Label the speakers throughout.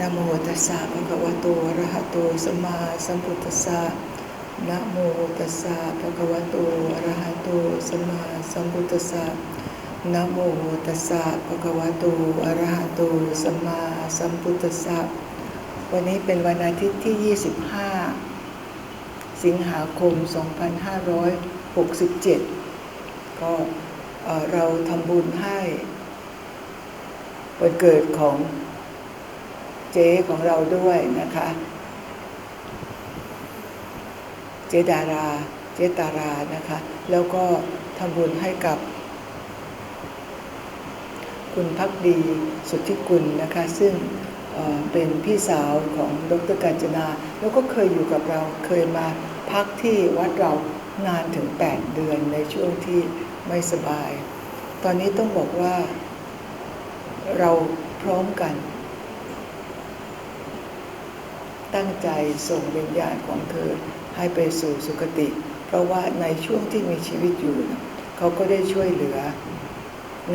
Speaker 1: นะโมตัสสะภะคะวะโตอะระหะโตสัมมาสัมพุทธัสสะนะโมตัสสะภะคะวะโตอะระหะโตสัมมาสัมพุทธัสสะนะโมตัสสะภะคะวะโตอะระหะโตสัมมาสัมพุทธัสสะวันนี้เป็นวันอาทิตย์ที่ 25 สิงหาคม 2567 ก็เอ่อเราทำบุญให้วันเกิดของ เจ๊ของเราด้วยนะคะ เจดารา เจตารานะคะ แล้วก็ทำบุญให้กับ คุณพักดีสุทธิกุลนะคะ ซึ่งเเป็นพี่สาวของดรกาญจนา แล้วก็เคยอยู่กับเราเคยมาพักที่วัดเรานานถึง 8 เดือนในช่วงที่ไม่สบาย ตอนนี้ต้องบอกว่าเราพร้อมกัน ตั้งใจส่งวิญญาณของเธอให้ไปสู่สุคติ เพราะว่าในช่วงที่มีชีวิตอยู่เขาก็ได้ช่วยเหลือ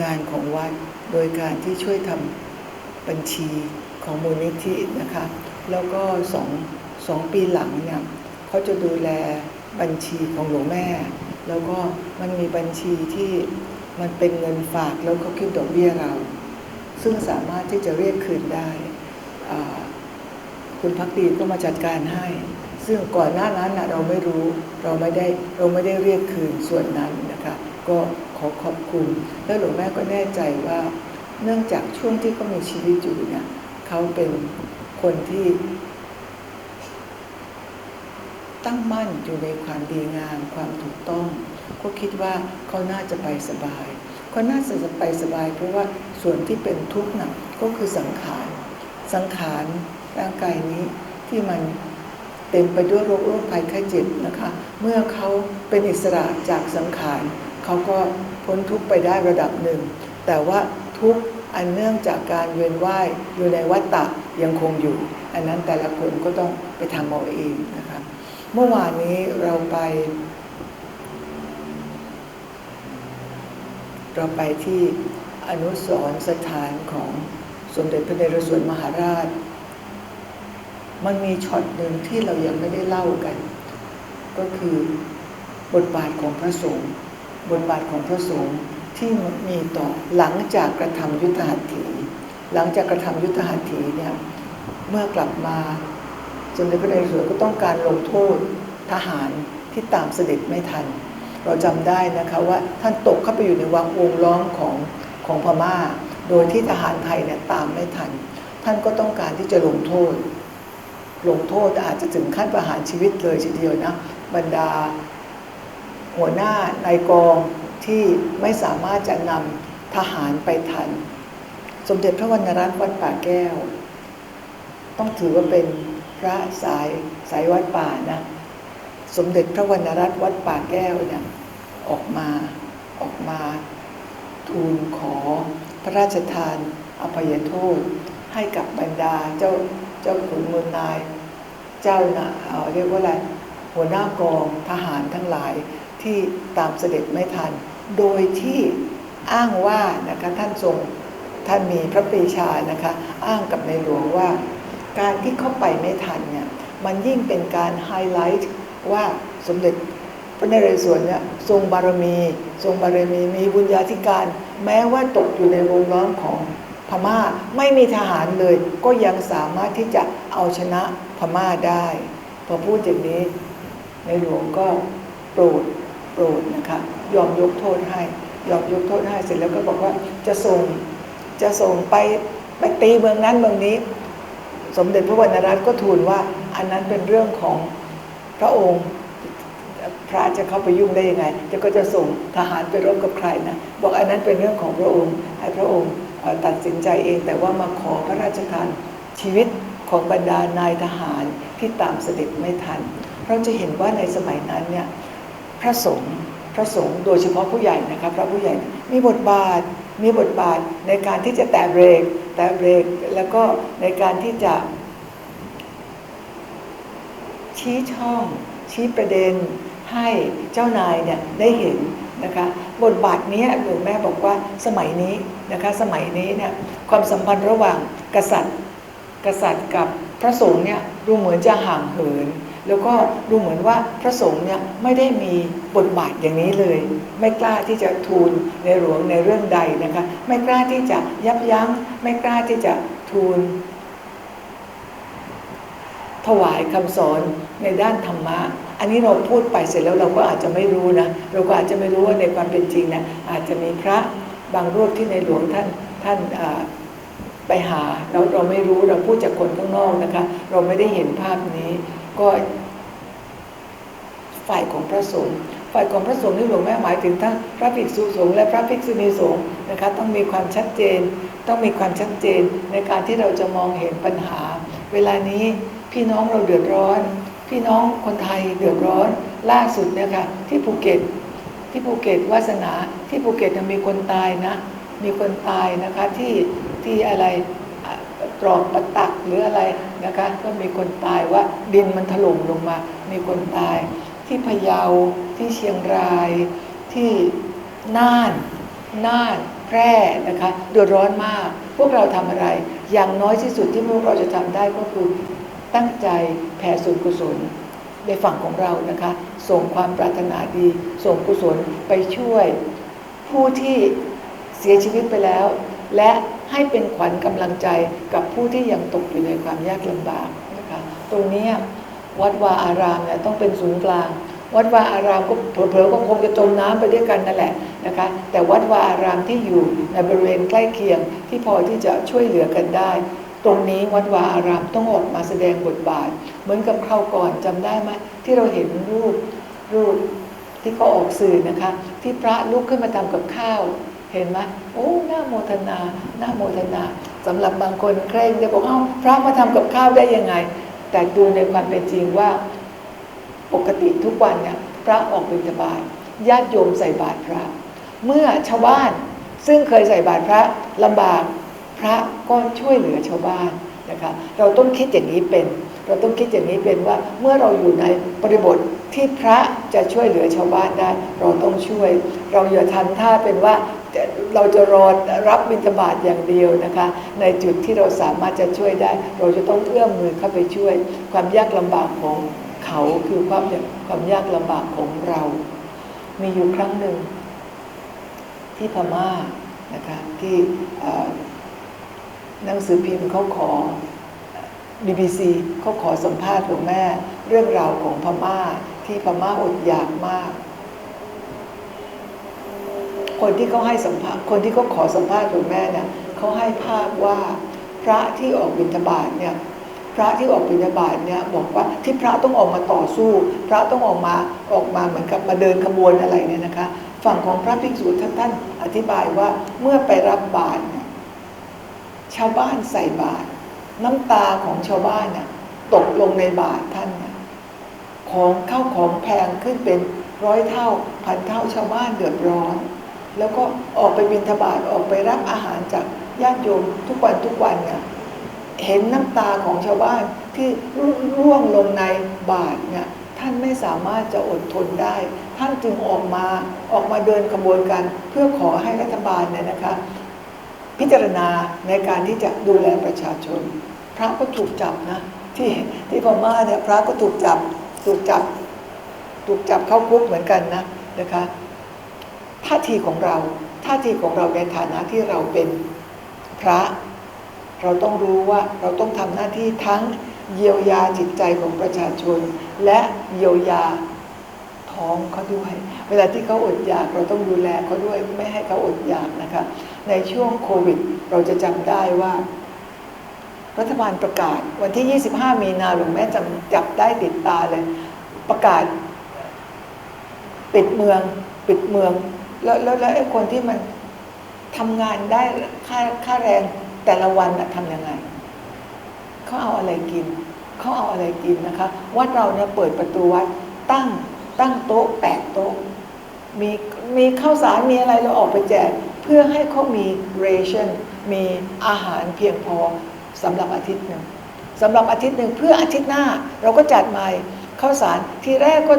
Speaker 1: งานของวัดโดยการที่ช่วยทำบัญชีของมูลนิธินะคะ แล้วก็สองสองปีหลังเนี่ยเขาจะดูแลบัญชีของหลวงแม่ แล้วก็มันมีบัญชีที่มันเป็นเงินฝากแล้วเขาคิดดอกเบี้ยเรา ซึ่งสามารถที่จะเรียกคืนได้อ่า คุณพักดีก็มาจัดการให้ ซึ่งก่อนหน้านั้นนะเราไม่รู้เราไม่ได้เราไม่ได้เรียกคืนส่วนนั้นนะคะก็ขอขอบคุณ แล้วหลวงแม่ก็แน่ใจว่า เนื่องจากช่วงที่เขามีชีวิตอยู่เนี่ยเขาเป็นคนที่ ตั้งมั่นอยู่ในความดีงามความถูกต้อง ก็คิดว่าเขาน่าจะไปสบายเขาน่าจะไปสบาย เพราะว่าส่วนที่เป็นทุกข์หน่ะก็คือสังขารสังขาร ร่างกายนี้ที่มันเต็มไปด้วยโรคโรคภัยไข้เจ็บนะคะ เมื่อเขาเป็นอิสระจากสังขารเขาก็พ้นทุกข์ไปได้ระดับหนึ่ง แต่ว่าทุกข์อันเนื่องจากการเวียนว่ายอยู่ในวัฏฏะยังคงอยู่ อันนั้นแต่ละคนก็ต้องไปทำเอาเองนะคะ เมื่อวานนี้เราไป เราไปที่อนุสรสถานของสมเด็จพระนเรศวรมหาราช มันมีช็อตหนึ่งที่เรายังไม่ได้เล่ากัน ก็คือบทบาทของพระสงฆ์บทบาทของพระสงฆ์ที่มีต่อหลังจากกระทำยุทธหัตถี หลังจากกระทำยุทธหัตถีเนี่ยเมื่อกลับมาสมเด็จพระนเรศวรก็ต้องการลงโทษทหารที่ตามเสด็จไม่ทัน เราจำได้นะคะว่าท่านตกเข้าไปอยู่ในวังวงล้อมของของพม่า โดยที่ทหารไทยเนี่ยตามไม่ทัน ท่านก็ต้องการที่จะลงโทษ ลงโทษอาจจะถึงขั้นประหารชีวิตเลยทีเดียวนะบรรดาหัวหน้านายกองที่ไม่สามารถจะนำทหารไปทัน สมเด็จพระวรรณรัตน์วัดป่าแก้ว ต้องถือว่าเป็นพระสายสายวัดป่านะสมเด็จพระวรรณรัตน์วัดป่าแก้วเนี่ยออกมาออกมา ทูลขอพระราชทานอภัยโทษให้กับบรรดาเจ้า เจ้าขุนเมืองนาย เจ้านะเอ่อเรียกว่าอะไรหัวหน้ากองทหารทั้งหลายที่ตามเสด็จไม่ทัน โดยที่อ้างว่านะคะท่านทรงท่านมีพระปรีชานะคะอ้างกับในหลวงว่า การที่เข้าไปไม่ทันเนี่ยมันยิ่งเป็นการไฮไลท์ว่าสมเด็จพระนเรศวรเนี่ยทรงบารมี ทรงบารมีมีบุญญาธิการ แม้ว่าตกอยู่ในวงล้อมของ พม่าไม่มีทหารเลย ก็ยังสามารถที่จะเอาชนะพม่าได้ พอพูดอย่างนี้ ในหลวงก็โปรดโปรดนะคะยอมยกโทษให้ยอมยกโทษให้เสร็จแล้วก็บอกว่าจะส่งจะส่งไปไปตีเมืองนั้นเมืองนี้ สมเด็จพระวรรณรัตน์ก็ทูลว่า อันนั้นเป็นเรื่องของพระองค์พระจะเข้าไปยุ่งได้ยังไงจะก็จะส่งทหารไปรบกับใครนะบอกอันนั้นเป็นเรื่องของพระองค์ให้พระองค์ ตัดสินใจเอง แต่ว่ามาขอพระราชทานชีวิตของบรรดานายทหารที่ตามเสด็จไม่ทัน เราจะเห็นว่าในสมัยนั้นเนี่ยพระสงฆ์พระสงฆ์โดยเฉพาะผู้ใหญ่นะครับพระผู้ใหญ่มีบทบาทมีบทบาทในการที่จะแตะเบรกแตะเบรกแล้วก็ในการที่จะ ชี้ช่อง ชี้ประเด็นให้เจ้านายเนี่ยได้เห็นนะคะ บทบาทนี้หลวงแม่บอกว่าสมัยนี้นะคะสมัยนี้เนี่ยความสัมพันธ์ระหว่างกษัตริย์ กษัตริย์กับพระสงฆ์เนี่ยดูเหมือนจะห่างเหิน แล้วก็ดูเหมือนว่าพระสงฆ์เนี่ยไม่ได้มีบทบาทอย่างนี้เลย ไม่กล้าที่จะทูลในหลวงในเรื่องใดนะคะไม่กล้าที่จะยับยั้ง ไม่กล้าที่จะทูลถวายคำสอนในด้านธรรมะ อันนี้เราพูดไปเสร็จแล้วเราก็อาจจะไม่รู้นะ เราก็อาจจะไม่รู้ว่าในความเป็นจริงนะอาจจะมีพระบางรูปที่ในหลวงท่านท่านไปหาเราเราไม่รู้เราพูดจากคนข้างนอกนะคะ เราไม่ได้เห็นภาพนี้ก็ฝ่ายของพระสงฆ์ฝ่ายของพระสงฆ์ที่หลวงแม่หมายถึงทั้งพระภิกษุสงฆ์และพระภิกษุณีสงฆ์นะคะต้องมีความชัดเจน ต้องมีความชัดเจนในการที่เราจะมองเห็นปัญหา เวลานี้พี่น้องเราเดือดร้อน พี่น้องคนไทยเดือดร้อนล่าสุดเนี่ยค่ะที่ภูเก็ตที่ภูเก็ตวาสนาที่ภูเก็ตมีคนตายนะ มีคนตายนะคะที่ที่อะไรตรอกประตักหรืออะไรนะคะก็มีคนตายว่าดินมันถล่มลงมา มีคนตาย ที่พะเยาที่เชียงราย ที่น่านน่านแพร่นะคะเดือดร้อนมาก พวกเราทำอะไร อย่างน้อยที่สุดที่พวกเราจะทำได้ก็คือ ตั้งใจแผ่ส่วนกุศลในฝั่งของเรานะคะ ส่งความปรารถนาดี ส่งกุศลไปช่วย ผู้ที่เสียชีวิตไปแล้ว และให้เป็นขวัญกำลังใจกับผู้ที่ยังตกอยู่ในความยากลำบากนะคะตรงนี้วัดวาอารามเนี่ยต้องเป็นศูนย์กลาง วัดวาอารามก็เผลอๆก็คงจะจมน้ำไปด้วยกันนั่นแหละนะคะแต่วัดวาอารามที่อยู่ในบริเวณใกล้เคียงที่พอที่จะช่วยเหลือกันได้ ตรงนี้วัดวาอารามต้องออกมาแสดงบทบาท เหมือนกับคราวก่อนจำได้ไหมที่เราเห็นรูปรูปที่เขาออกสื่อนะคะ ที่พระลุกขึ้นมาทำกับข้าวเห็นไหมโอ้หน้าโมทนาหน้าโมทนาสำหรับบางคนเคร่งจะบอกเอ้าพระมาทำกับข้าวได้ยังไง แต่ดูในความเป็นจริงว่าปกติทุกวันเนี่ยพระออกบิณฑบาตญาติโยมใส่บาตรพระ เมื่อชาวบ้านซึ่งเคยใส่บาตรพระลำบาก พระก็ช่วยเหลือชาวบ้านนะคะเราต้องคิดอย่างนี้เป็น เราต้องคิดอย่างนี้เป็นว่าเมื่อเราอยู่ในบริบทที่พระจะช่วยเหลือชาวบ้านได้ เราต้องช่วย เราอย่าทำท่าเป็นว่าเราจะรอรับบิณฑบาตอย่างเดียวนะคะ ในจุดที่เราสามารถจะช่วยได้ เราจะต้องเอื้อมมือเข้าไปช่วย ความยากลำบากของเขาคือความความยากลำบากของเรา มีอยู่ครั้งหนึ่งที่พม่านะคะที่ หนังสือพิมพ์เขาขอ BBC เขาขอสัมภาษณ์หลวงแม่ เรื่องราวของพม่าที่พม่าอดอยากมาก คนที่เขาให้สัมภาษณ์คนที่เขาขอสัมภาษณ์หลวงแม่เนี่ยเขาให้ภาพว่าพระที่ออกบิณฑบาตเนี่ยพระที่ออกบิณฑบาตเนี่ยบอกว่าที่พระต้องออกมาต่อสู้ พระต้องออกมาออกมาเหมือนกับมาเดินขบวนอะไรเนี่ยนะคะ ฝั่งของพระภิกษุท่านท่านอธิบายว่าเมื่อไปรับบาตรเนี่ย ชาวบ้านใส่บาตรน้ำตาของชาวบ้านน่ะตกลงในบาตรท่านน่ะของเข้าของแพงขึ้นเป็นร้อยเท่าพันเท่าชาวบ้านเดือดร้อน แล้วก็ออกไปบิณฑบาตออกไปรับอาหารจากญาติโยมทุกวันทุกวันเนี่ยเห็นน้ำตาของชาวบ้านที่ร่วงลงในบาตรเนี่ยท่านไม่สามารถจะอดทนได้ ท่านจึงออกมาออกมาเดินขบวนการเพื่อขอให้รัฐบาลเนี่ยนะคะ พิจารณาในการที่จะดูแลประชาชน พระก็ถูกจับนะ ที่ที่พม่าเนี่ยพระก็ถูกจับถูกจับถูกจับเข้าคุกเหมือนกันนะนะคะท่าทีของเราท่าทีของเราในฐานะที่เราเป็นพระ เราต้องรู้ว่าเราต้องทำหน้าที่ทั้งเยียวยาจิตใจของประชาชน และเยียวยาท้องเขาด้วย เวลาที่เขาอดอยากเราต้องดูแลเขาด้วยไม่ให้เขาอดอยากนะคะ ในช่วงโควิด เราจะจำได้ว่า รัฐบาลประกาศวันที่ 25 มีนาหลวงแม่จำจับได้ติดตาเลย ประกาศ ปิดเมือง ปิดเมือง แล้วแล้วแล้วไอ้คนที่มันทำงานได้ค่าค่าแรงแต่ละวันทำยังไงเขาเอาอะไรกินเขาเอาอะไรกินนะคะ วัดเราเนี่ยเปิดประตูวัดตั้งตั้งโต๊ะแปดโต๊ะมีมีข้าวสารมีอะไรเราออกไปแจก เพื่อให้เขามีเรชั่นมีอาหารเพียงพอสำหรับอาทิตย์หนึ่งสำหรับอาทิตย์หนึ่งเพื่ออาทิตย์หน้าเราก็จัดใหม่ข้าวสารทีแรกก็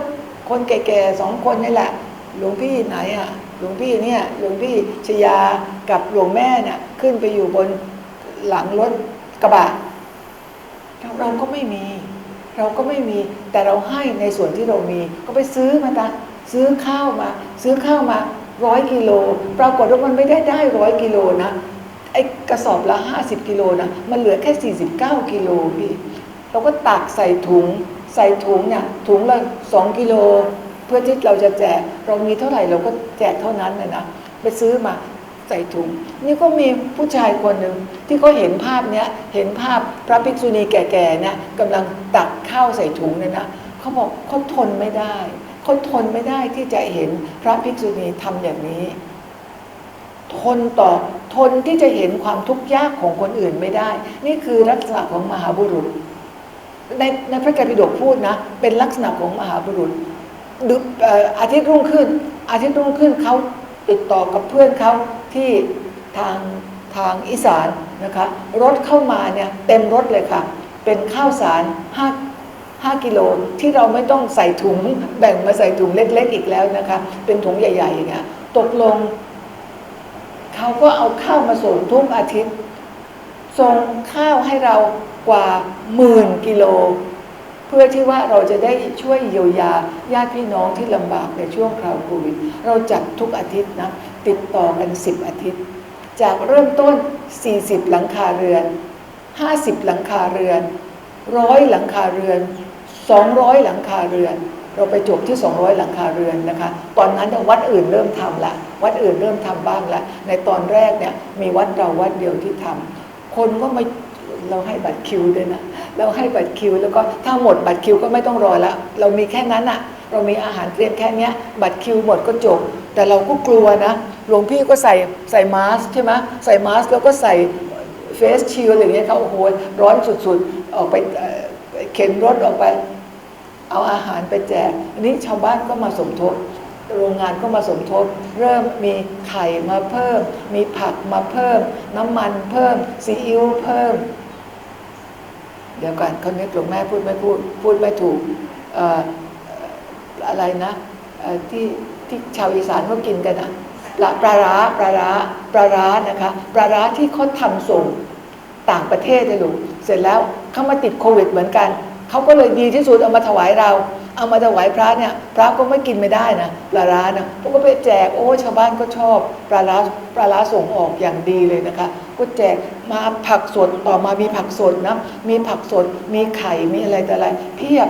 Speaker 1: คนแก่ๆสองคนนี่แหละ หลวงพี่ไหนอะหลวงพี่เนี่ยหลวงพี่ชยากับหลวงแม่เนี่ยขึ้นไปอยู่บนหลังรถกระบะเราก็ไม่มี เราก็ไม่มีแต่เราให้ในส่วนที่เรามี ก็ไปซื้อมาตาซื้อข้าวมา ซื้อข้าวมา ร้อยกิโล ปรากฏว่ามันไม่ได้ได้ร้อยกิโลนะไอ้กระสอบละห้าสิบกิโลนะ มันเหลือแค่สี่สิบเก้ากิโลพี่เราก็ตักใส่ถุง ใส่ถุงเนี่ยถุงละสองกิโล เพื่อที่เราจะแจก เรามีเท่าไหร่เราก็แจกเท่านั้นเลยนะ ไปซื้อมาใส่ถุง นี่ก็มีผู้ชายคนหนึ่งที่เขาเห็นภาพเนี้ย เห็นภาพพระภิกษุณีแก่ๆเนี่ยกำลังตักข้าวใส่ถุงเนี่ยนะเขาบอกเขาทนไม่ได้ เขาทนไม่ได้ที่จะเห็นพระภิกษุณีทำอย่างนี้ ทนต่อทนที่จะเห็นความทุกข์ยากของคนอื่นไม่ได้ นี่คือลักษณะของมหาบุรุษ ในในพระไตรปิฎกพูดนะ เป็นลักษณะของมหาบุรุษดึกเอ่ออาทิตย์รุ่งขึ้น อาทิตย์รุ่งขึ้นเขาติดต่อกับเพื่อนเขาที่ทางทางอีสานนะคะ รถเข้ามาเนี่ยเต็มรถเลยค่ะ เป็นข้าวสารห้า ห้ากิโลที่เราไม่ต้องใส่ถุงแบ่งมาใส่ถุงเล็กๆอีกแล้วนะคะ เป็นถุงใหญ่ๆอย่างเงี้ยตกลง เขาก็เอาข้าวมาส่งทุกอาทิตย์ส่งข้าวให้เรากว่าหมื่นกิโล เพื่อที่ว่าเราจะได้ช่วยเยียวยาญาติพี่น้องที่ลำบากในช่วงคราวโควิดเราจัดทุกอาทิตย์นะติดต่อกัน 10 อาทิตย์ จากเริ่มต้น 40 หลังคาเรือน 50 หลังคาเรือนร้อยหลังคาเรือน 200 หลังคาเรือน เราไปจบที่ 200 หลังคาเรือนนะคะ ตอนนั้นวัดอื่นเริ่มทำละวัดอื่นเริ่มทำบ้างละในตอนแรกเนี่ยมีวัดเราวัดเดียวที่ทำคนก็มาเราให้บัตรคิวด้วยนะ เราให้บัตรคิว แล้วก็ถ้าหมดบัตรคิวก็ไม่ต้องรอละเรามีแค่นั้นอะเรามีอาหารเตรียมแค่เนี้ยบัตรคิวหมดก็จบ แต่เราก็กลัวนะหลวงพี่ก็ใส่ใส่มาสก์ใช่ไหมใส่มาสก์แล้วก็ใส่เฟสชิลอะไรอย่างเงี้ยเขาโอ้โหร้อนสุดๆ ออกไป เข็นรถออกไป เอาอาหารไปแจกอันนี้ชาวบ้านก็มาสมทบ โรงงานก็มาสมทบ เริ่มมีไข่มาเพิ่ม มีผักมาเพิ่ม น้ำมันเพิ่มซีอิ๊วเพิ่ม เดี๋ยวก่อนเขานึกหลวงแม่พูดไม่พูด พูดไม่ถูกออะไรนะที่ที่ชาวอีสานเขากินกันอะปลาปลาร้าปลาร้าปลาร้านะคะปลาร้าที่เขาทำส่งต่างประเทศเลยลูก เสร็จแล้วเขามาติดโควิดเหมือนกัน เขาก็เลยดีที่สุดเอามาถวายเรา เอามาถวายพระเนี่ยพระก็ไม่กินไม่ได้นะปลาร้านะพวกก็ไปแจกโอ้ชาวบ้านก็ชอบปลาร้าปลาร้าส่งออกอย่างดีเลยนะคะ ก็แจกมาผักสดต่อมามีผักสดนะมีผักสดมีไข่มีอะไรแต่อะไรเพียบ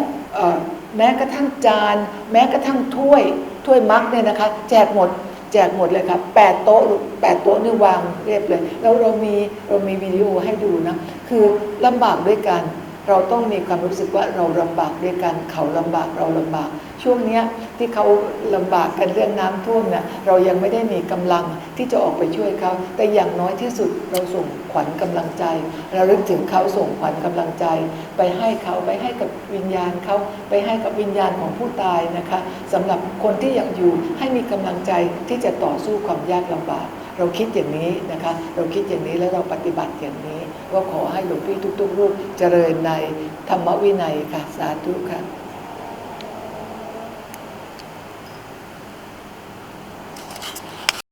Speaker 1: แม้กระทั่งจาน แม้กระทั่งถ้วยถ้วยมักเนี่ยนะคะ แจกหมดแจกหมดเลยครับแปดโต๊ะแปดโต๊ะนี่วางเรียบเลย แล้วเรามีเรามีวิดีโอให้ดูนะ คือลำบากด้วยกัน เราต้องมีความรู้สึกว่าเราลำบากด้วยกันเขาลำบากเราลำบาก ช่วงเนี้ยที่เขาลำบากกันเรื่องน้ำท่วมเนี่ยเรายังไม่ได้มีกำลังที่จะออกไปช่วยเขาแต่อย่างน้อยที่สุดเราส่งขวัญกำลังใจเราลึกถึงเขาส่งขวัญกำลังใจ ไปให้เขาไปให้กับวิญญาณเขาไปให้กับวิญญาณของผู้ตายนะคะสำหรับคนที่ยังอยู่ให้มีกำลังใจที่จะต่อสู้ความยากลำบาก เราคิดอย่างนี้นะคะ เราคิดอย่างนี้แล้วเราปฏิบัติอย่างนี้ ก็ขอให้หลวงพี่ทุกๆรูปเจริญในธรรมวินัยค่ะ สาธุค่ะ